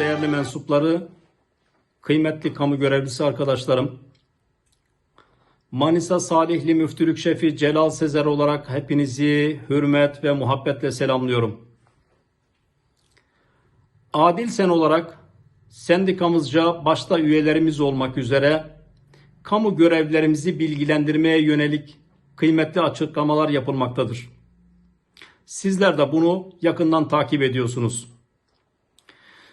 değerli mensupları, kıymetli kamu görevlisi arkadaşlarım, Manisa Salihli Müftülük Şefi Celal Sezer olarak hepinizi hürmet ve muhabbetle selamlıyorum. Adil Sen olarak sendikamızca başta üyelerimiz olmak üzere kamu görevlerimizi bilgilendirmeye yönelik kıymetli açıklamalar yapılmaktadır. Sizler de bunu yakından takip ediyorsunuz.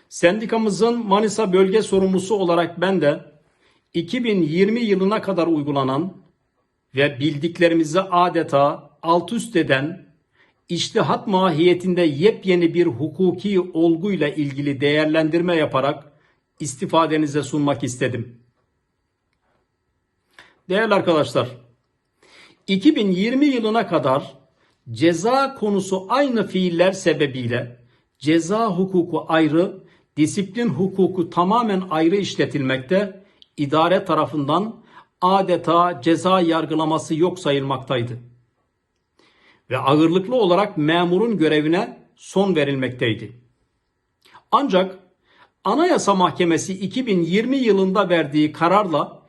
Sendikamızın Manisa bölge sorumlusu olarak ben de 2020 yılına kadar uygulanan ve bildiklerimizi adeta alt üst eden iştihat mahiyetinde yepyeni bir hukuki olguyla ilgili değerlendirme yaparak istifadenize sunmak istedim. Değerli arkadaşlar, 2020 yılına kadar ceza konusu aynı fiiller sebebiyle ceza hukuku ayrı, disiplin hukuku tamamen ayrı işletilmekte, idare tarafından adeta ceza yargılaması yok sayılmaktaydı. Ve ağırlıklı olarak memurun görevine son verilmekteydi. Ancak Anayasa Mahkemesi 2020 yılında verdiği kararla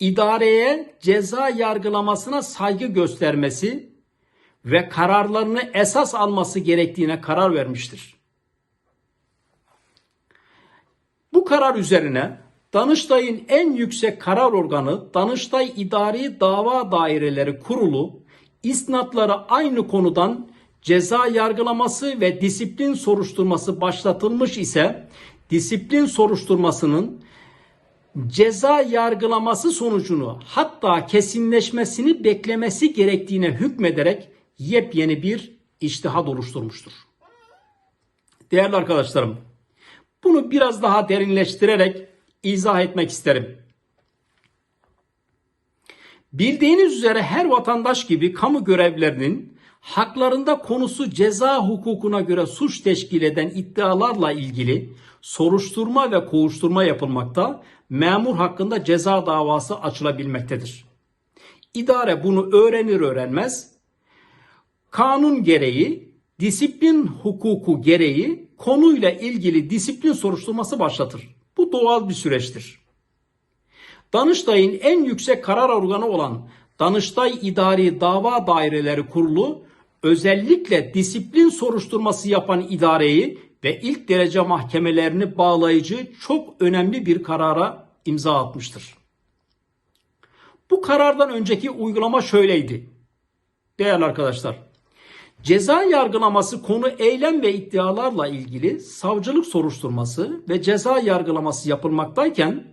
idareye ceza yargılamasına saygı göstermesi ve kararlarını esas alması gerektiğine karar vermiştir. Bu karar üzerine Danıştay'ın en yüksek karar organı Danıştay İdari Dava Daireleri Kurulu isnatları aynı konudan ceza yargılaması ve disiplin soruşturması başlatılmış ise disiplin soruşturmasının ceza yargılaması sonucunu hatta kesinleşmesini beklemesi gerektiğine hükmederek yepyeni bir iştihad oluşturmuştur. Değerli arkadaşlarım, bunu biraz daha derinleştirerek izah etmek isterim. Bildiğiniz üzere her vatandaş gibi kamu görevlerinin haklarında konusu ceza hukukuna göre suç teşkil eden iddialarla ilgili soruşturma ve kovuşturma yapılmakta, memur hakkında ceza davası açılabilmektedir. İdare bunu öğrenir öğrenmez kanun gereği, disiplin hukuku gereği konuyla ilgili disiplin soruşturması başlatır. Bu doğal bir süreçtir. Danıştay'ın en yüksek karar organı olan Danıştay İdari Dava Daireleri Kurulu özellikle disiplin soruşturması yapan idareyi ve ilk derece mahkemelerini bağlayıcı çok önemli bir karara imza atmıştır. Bu karardan önceki uygulama şöyleydi. Değerli arkadaşlar, Ceza yargılaması konu eylem ve iddialarla ilgili savcılık soruşturması ve ceza yargılaması yapılmaktayken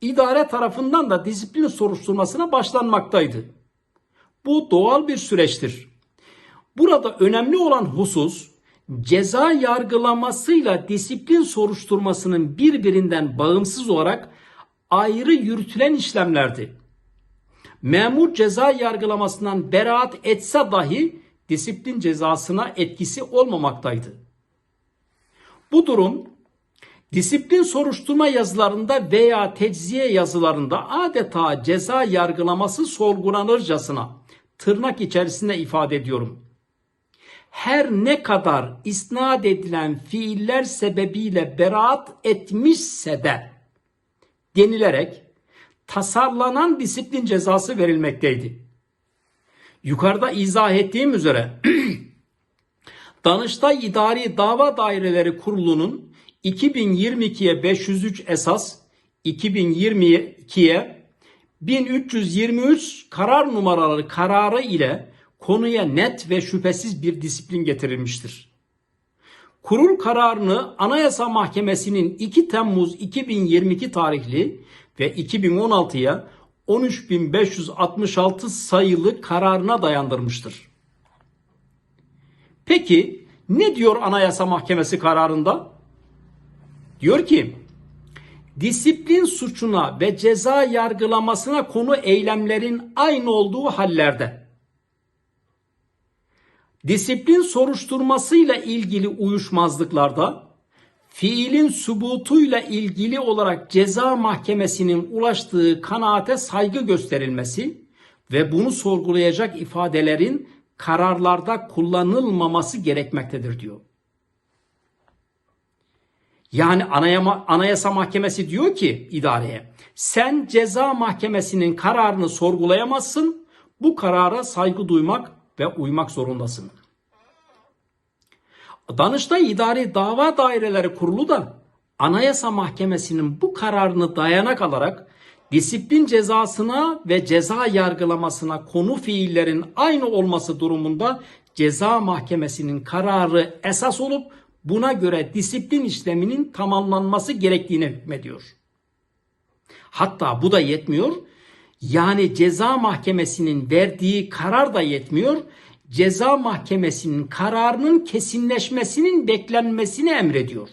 idare tarafından da disiplin soruşturmasına başlanmaktaydı. Bu doğal bir süreçtir. Burada önemli olan husus ceza yargılamasıyla disiplin soruşturmasının birbirinden bağımsız olarak ayrı yürütülen işlemlerdi. Memur ceza yargılamasından beraat etse dahi disiplin cezasına etkisi olmamaktaydı. Bu durum disiplin soruşturma yazılarında veya tecziye yazılarında adeta ceza yargılaması sorgulanırcasına tırnak içerisinde ifade ediyorum. Her ne kadar isnat edilen fiiller sebebiyle beraat etmişse de denilerek tasarlanan disiplin cezası verilmekteydi. Yukarıda izah ettiğim üzere Danıştay İdari Dava Daireleri Kurulu'nun 2022'ye 503 esas, 2022'ye 1323 karar numaraları kararı ile konuya net ve şüphesiz bir disiplin getirilmiştir. Kurul kararını Anayasa Mahkemesi'nin 2 Temmuz 2022 tarihli ve 2016'ya 13.566 sayılı kararına dayandırmıştır. Peki ne diyor Anayasa Mahkemesi kararında? Diyor ki disiplin suçuna ve ceza yargılamasına konu eylemlerin aynı olduğu hallerde disiplin soruşturmasıyla ilgili uyuşmazlıklarda fiilin subutuyla ilgili olarak ceza mahkemesinin ulaştığı kanaate saygı gösterilmesi ve bunu sorgulayacak ifadelerin kararlarda kullanılmaması gerekmektedir diyor. Yani Anayasa Mahkemesi diyor ki idareye sen ceza mahkemesinin kararını sorgulayamazsın. Bu karara saygı duymak ve uymak zorundasın. Danıştay İdari Dava Daireleri Kurulu da Anayasa Mahkemesi'nin bu kararını dayanak alarak disiplin cezasına ve ceza yargılamasına konu fiillerin aynı olması durumunda ceza mahkemesinin kararı esas olup buna göre disiplin işleminin tamamlanması gerektiğine hükmediyor. Hatta bu da yetmiyor. Yani ceza mahkemesinin verdiği karar da yetmiyor. Ceza mahkemesinin kararının kesinleşmesinin beklenmesini emrediyor.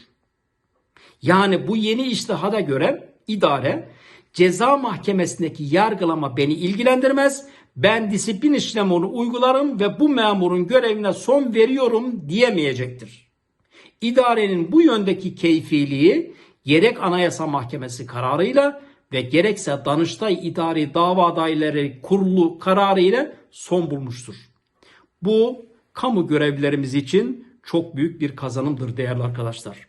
Yani bu yeni iştihada göre idare ceza mahkemesindeki yargılama beni ilgilendirmez. Ben disiplin işlemini uygularım ve bu memurun görevine son veriyorum diyemeyecektir. İdarenin bu yöndeki keyfiliği gerek Anayasa Mahkemesi kararıyla ve gerekse Danıştay İdari Dava Adayları Kurulu kararı ile son bulmuştur. Bu kamu görevlilerimiz için çok büyük bir kazanımdır değerli arkadaşlar.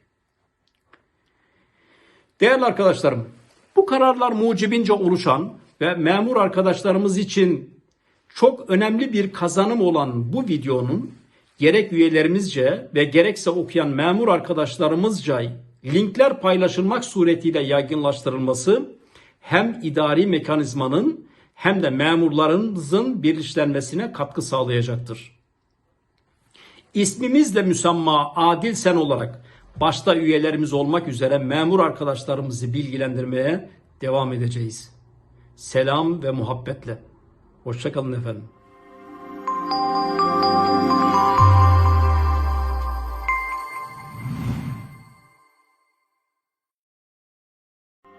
Değerli arkadaşlarım, bu kararlar mucibince oluşan ve memur arkadaşlarımız için çok önemli bir kazanım olan bu videonun gerek üyelerimizce ve gerekse okuyan memur arkadaşlarımızca linkler paylaşılmak suretiyle yaygınlaştırılması hem idari mekanizmanın hem de memurlarımızın birleştirilmesine katkı sağlayacaktır. İsmimizle müsamma Adil Sen olarak başta üyelerimiz olmak üzere memur arkadaşlarımızı bilgilendirmeye devam edeceğiz. Selam ve muhabbetle. Hoşçakalın efendim.